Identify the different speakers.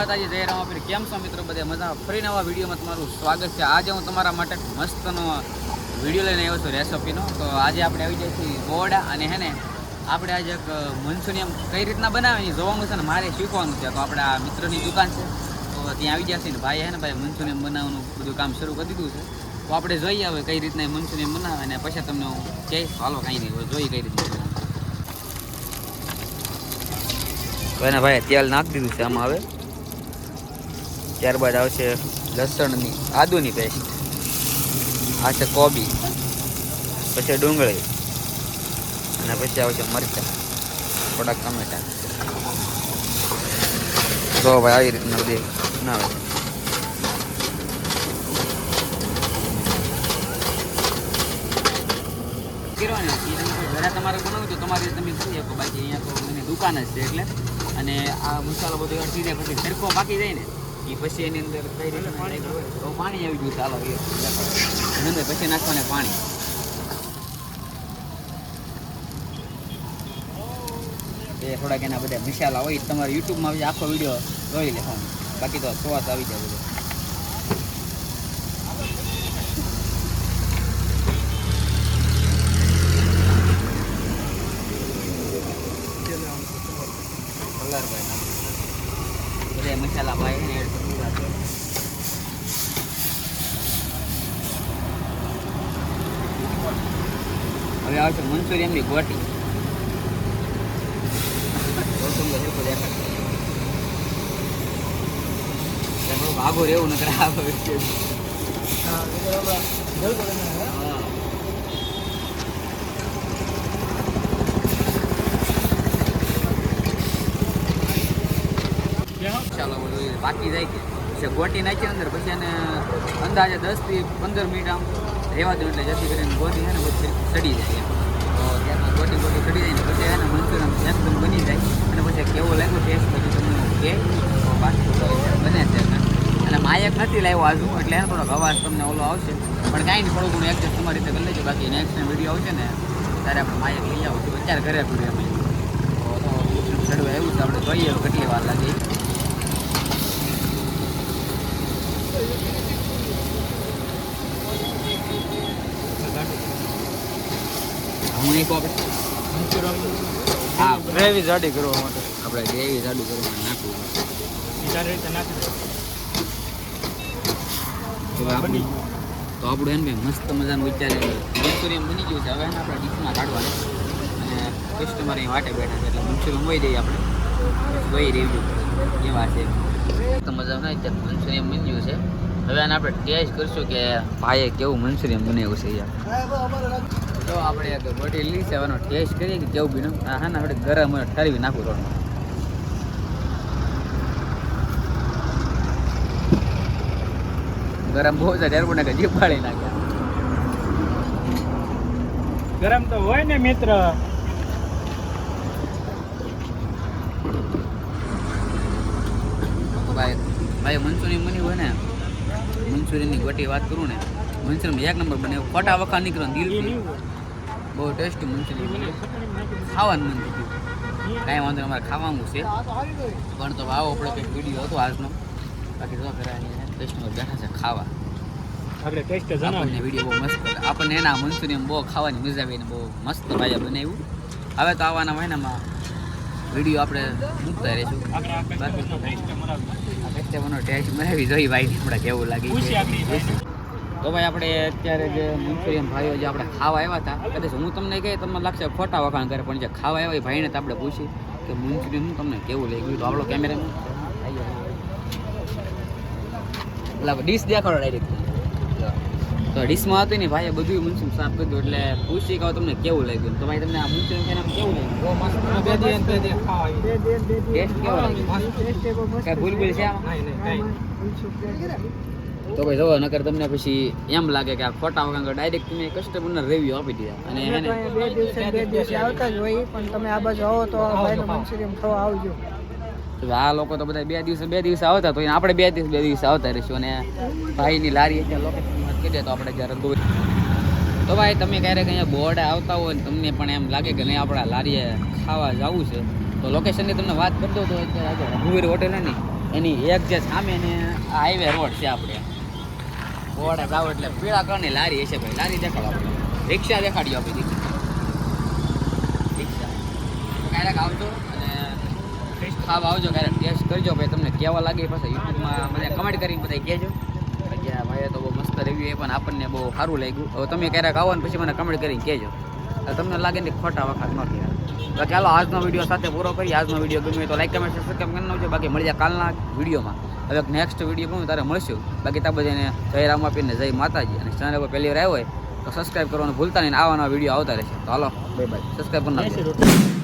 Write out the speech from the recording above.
Speaker 1: માતાજી જય આપીને કેમ છો મિત્રો બધા? મજા ફરી નવા વિડીયોમાં તમારું સ્વાગત છે. આજે હું તમારા માટે મસ્તનો વીડિયો લઈને આવ્યો છું રેસિપીનો. તો આજે આપણે આવી જાય છીએ ગોડા અને હે ને, આપણે આજે એક મનસુનિયમ કઈ રીતના બનાવે એ જોવાનું છે ને મારે શીખવાનું છે. તો આપણે આ મિત્રની દુકાન છે. તો ત્યાં આવી ગયા છે ને ભાઈ હે ને ભાઈ મનસુનિયમ બનાવવાનું બધું કામ શરૂ કરી દીધું છે. તો આપણે જોઈએ હવે કઈ રીતના મનસુનિયમ બનાવે અને પછી તમને હું કહીશ હાલો, કાંઈ નહીં. જોઈએ કઈ રીતના. તો એને ભાઈ તેલ નાખી દીધું છે આમાં હવે. ત્યારબાદ આવશે લસણની, આદુની પેસ્ટ. આ છે કોબી, પછી ડુંગળી, અને પછી આવશે મરચાં, થોડાક ટમેટા. જો ભાઈ આવી રીતના બધી બનાવે છે. તમારે બનાવવું તો તમારે તમે કરી શકો. બાકી અહીંયા તો મને દુકાન જ છે એટલે. અને આ મસાલો બધો જાય પછી સરખો બાકી જાય ને. એ પછી એની અંદર કઈ રીતે પાણી તો પાણી આવી ગયું ચાલો એ અંદર. પછી નાખવાને પાણી. એ થોડાક એના બધા મસાલા હોય તમારે યુટ્યુબમાં આવી આખો વીડિયો જોઈ લેવાનો. બાકી તો સ્વાદ આવી જાય બધા. મસાલા ભાઈ હવે આવશે મંચુરિયનની ગોટી કોથમીર હરખું દેખાય. ત્યાં થોડુંક આઘું રહેવું નકર આ વચ્ચે. હા. ચાલો બધું એ બાકી જાય કે પછી ગોટી નાખી અંદર, પછી એને અંદાજે દસથી પંદર મિનિટ આમ રહેવા દઉં એટલે જેથી કરીને ગોટી છે ને પછી ચડી જાય. તો ત્યારબાદ ગોટી ગોટી ચડી જાય ને પછી એને મંચુરિયન એકદમ બની જાય અને પછી કેવો લાગ્યો ટેસ્ટ પછી તમને કે બને છે અને માયક નથી લાવ્યો આજુ એટલે એનો થોડોક અવાજ તમને ઓલો આવશે. પણ કાંઈ નહીં, થોડું ઘણું એડજસ્ટ તમારી રીતે કરી લેજો. બાકી નેક્સ્ટ વીડિયો આવશે ને, ત્યારે આપણે માયક લઈ આવું. અત્યારે ઘરે કર્યું એમ તો ચડવા એવું છે, આપણે જોઈએ કેટલી વાર લાગે. હું આપણે.
Speaker 2: ગ્રેવી જાડી કરવા માટે.
Speaker 1: આપણે ગ્રેવી જાડી
Speaker 2: કરવા માટે નાખવું
Speaker 1: તો આપણું તો આપણું એને ભાઈ મસ્ત મજાનું વિચારે મંચુરિયન બની ગયું છે. હવે એને આપણે ડીશમાં કાઢવાનું. અને કસ્ટમર અહીં વાટે બેઠા છે એટલે મંચુરિયન વહી દઈએ આપણે. વહી રિવ્યુ એવા છે. તો મજા ના અત્યારે મંચુરિયન બની ગયું છે. હવે આને આપણે ટેસ્ટ કરશું કે ભાઈએ કેવું મંચુરિયન બનાવ્યું છે યાર તો આપણે એક રોટી લીધી છે એનો ટેસ્ટ કરીએ કે કેવું બીનું હા ને આપણે ગરમ ઠરવી નાખું રોટમાં ગરમ બહુ છે ત્યારે પણ જીભ પાડી નાખે.
Speaker 2: ગરમ તો હોય ને મિત્ર.
Speaker 1: ભાઈ ભાઈ મંચુરિયન મની હોય ને મંચુરિયનની ગોટી વાત કરું ને મંચુરિયન એક નંબર બને. ખોટા વખા નીકળો દિલ બહુ ટેસ્ટી મંચુરિયન બને. ખાવાનું મન થયું કાંઈ વાંધો અમારે ખાવાનું છે. પણ તો આવો આપણે કંઈક વીડિયો હતો આજનો. બાકી તો ઘરે કસ્ટમર બેઠા છે ખાવા.
Speaker 2: આપણે ટેસ્ટ
Speaker 1: આપણને વીડિયો બહુ મસ્ત આપણને એના મંચુરિયન બહુ ખાવાની મજા આવીને બહુ મસ્ત ભાઈ બનાવ્યું. હવે તો આવવાના મહિનામાં વીડિયો આપણે મૂકતા રહીશું.
Speaker 2: કસ્ટમરનો ટેસ્ટ મરાવી.
Speaker 1: આ બનાવી જોઈ ભાઈ આપણે કેવું લાગે. તો ભાઈ આપણે અત્યારે જે મંચુરિયન ભાઈઓ જે આપણે ખાવા આવ્યા હતા કદાચ હું તમને કહે તમને લાગશે ખોટા વખાણ કરે પણ જે ખાવા આવ્યા એ ભાઈને તો આપણે પૂછી કે મંચુરિયન હું તમને કેવું લાગ્યું? તો આપણો કેમેરા એટલે ડીશ દેખાડો ડાયરેક્ટ તો ડીશમાં હતું ને ભાઈએ બધું મંચુરિયન સાફ કરી દીધું એટલે પૂછી કહો તમને કેવું લાગ્યું? તો ભાઈ તમને આ ખાઈને આમ કેવું લાગ્યું? ટેસ્ટ કેવો કાંઈ ભૂલ ભૂલ છે આમાં? તો ભાઈ જો નકર તમને પછી એમ લાગે કે આ ખોટા વગર ડાયરેક્ટ તમે કસ્ટમરને રિવ્યુ આપી દીધા. અને એને
Speaker 3: બે દિવસે બે દિવસે આવતા જ હોય પણ તમે આ બાજુ આવો તો ભાઈનું મંચુરિયમ ખાવા આવજો.
Speaker 1: આ લોકો તો બધા બે દિવસે બે દિવસે આવતા તો આપણે બે દિવસ બે દિવસે આવતા રહીશું. અને ભાઈની લારી ત્યાં લોકેશન કહી દે તો આપણે જ્યારે દૂર તો ભાઈ તમે ક્યારેક અહીંયા બોર્ડ આવતા હોય ને તમને પણ એમ લાગે કે નહીં આપણા લારીએ ખાવા જવું છે. તો લોકેશનની તમને વાત કરી દો તો અત્યારે રઘુવીર હોટેલ એની એક જે સામે ને હાઈવે રોડ છે આપણે. ઓડે જાવ એટલે પીળા કલરની લારી હશે ભાઈ. લારી દેખાડો આપણે. રિક્ષા દેખાડ્યો આપણે રિક્ષા. ક્યારેક આવજો અને ટેસ્ટ આવજો, ક્યારેક ટેસ્ટ કરજો ભાઈ. તમને કેવા લાગે પછી યુટ્યુબમાં બધા કમેન્ટ કરીને બધા કહેજો. કે ભાઈ તો બહુ મસ્ત રિવ્યુ એ પણ આપણને બહુ સારું લાગ્યું. હવે તમે ક્યારેક આવો ને પછી મને કમેન્ટ કરીને કહેજો. તમને લાગે ને ખોટા વખત ન થયા તો ચાલો આજનો વીડિયો સાથે પૂરો કરીએ. આજનો વીડિયો ગમે તો લાઈક કમેન્ટ સબસ્ક્રાઈબ કરી નાખજો. બાકી મળી જાય કાલના વિડીયોમાં હવે નેક્સ્ટ વીડિયો પણ તારે મળશું. બાકી ત્યાં બધાને જય રામ આપીને જય માતાજી. અને ચેનલ પર પહેલી વાર આવ્યો હોય તો સબસ્ક્રાઈબ કરવાનું ભૂલતા નહીં આવા નવા વીડિયો આવતા રહેશે. તો હાલો બાય બાય સબસ્ક્રાઈબ કરી. નાખજો